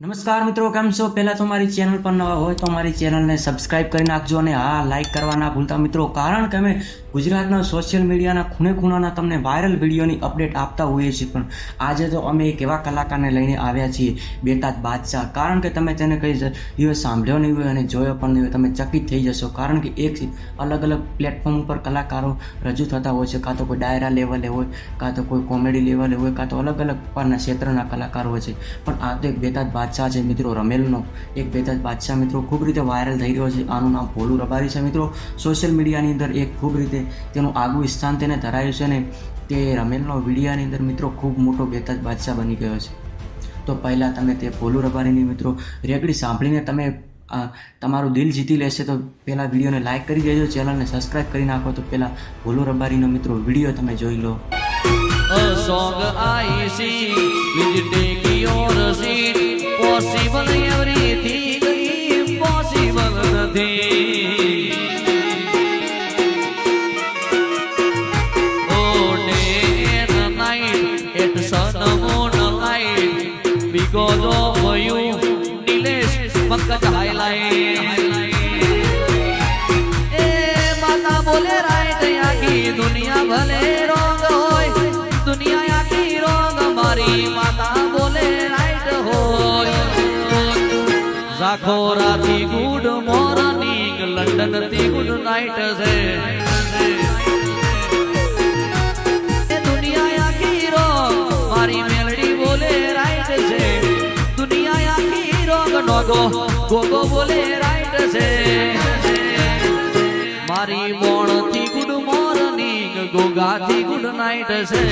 નમસ્કાર મિત્રો, કેમ છો? પહેલાં તો મારી ચેનલ પર નવા હોય તો મારી ચેનલને સબસ્ક્રાઈબ કરી નાખજો અને હા લાઈક કરવા ના ભૂલતા મિત્રો, કારણ કે અમે ગુજરાતના સોશિયલ મીડિયાના ખૂણે ખૂણાના તમને વાયરલ વિડીયોની અપડેટ આપતા હોઈએ છીએ પણ આજે તો અમે એક એવા કલાકારને લઈને આવ્યા છીએ, બેતાજ બાદશાહ. કારણ કે તમે તેને કઈ દિવસ સાંભળ્યો નહીં હોય અને જોયો પણ નહીં હોય, તમે ચકિત થઈ જશો. કારણ કે એક અલગ અલગ પ્લેટફોર્મ ઉપર કલાકારો રજૂ થતા હોય છે, કાં તો કોઈ ડાયરા લેવલે હોય, કાં તો કોઈ કોમેડી લેવલે હોય, કાં તો અલગ અલગ પ્રકારના ક્ષેત્રના કલાકારો હોય છે. પણ આ તો એક બેતાજ બાદશાહ છે મિત્રો, રમેલનો. એક બેતાજ બાદશાહ મિત્રો, ખૂબ રીતે વાયરલ થઈ રહ્યો છે. આનું નામ ભોલું રબારી છે મિત્રો. સોશિયલ મીડિયાની અંદર એક ખૂબ રીતે તેનું આગવું સ્થાન તેને ધરાયું છે ને તે રમેલનો વિડીયાની અંદર મિત્રો ખૂબ મોટો બેતાજ બાદશાહ બની ગયો છે. તો પહેલાં તમે તે ભોલું રબારીની મિત્રો રેકડી સાંભળીને તમે તમારું દિલ જીતી લેશે તો પહેલાં વિડીયોને લાઇક કરી દેજો, ચેનલને સબસ્ક્રાઇબ કરી નાખો તો પહેલાં ભોલું રબારીનો મિત્રો વીડિયો તમે જોઈ લો. A song I light. Because Nilesh Nilesh, Pankaj એ દુનિયા ભલે દુનિયા આખી રોંગ મારી ગુડ મોર્નિંગ લંડનથી ગુડ નાઇટ છે ગોગો બોલે, રાઈટ છે. મારી મોણથી ગુડ મોર્નિંગ, ગોગાથી ગુડ નાઈટ છે.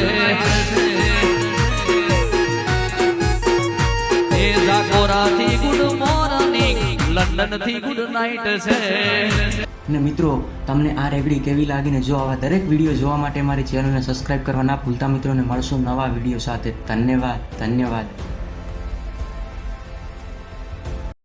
એ ઝાકોરાથી ગુડ મોર્નિંગ, લંડનથી ગુડ નાઈટ છે. અને મિત્રો, તમને આ રેગડી કેવી લાગીને જો આવા દરેક વીડિયો જોવા માટે મારી ચેનલને સબસ્ક્રાઇબ કરવા ના ભૂલતા મિત્રોને મળશું નવા વીડિયો સાથે. ધન્યવાદ ધન્યવાદ.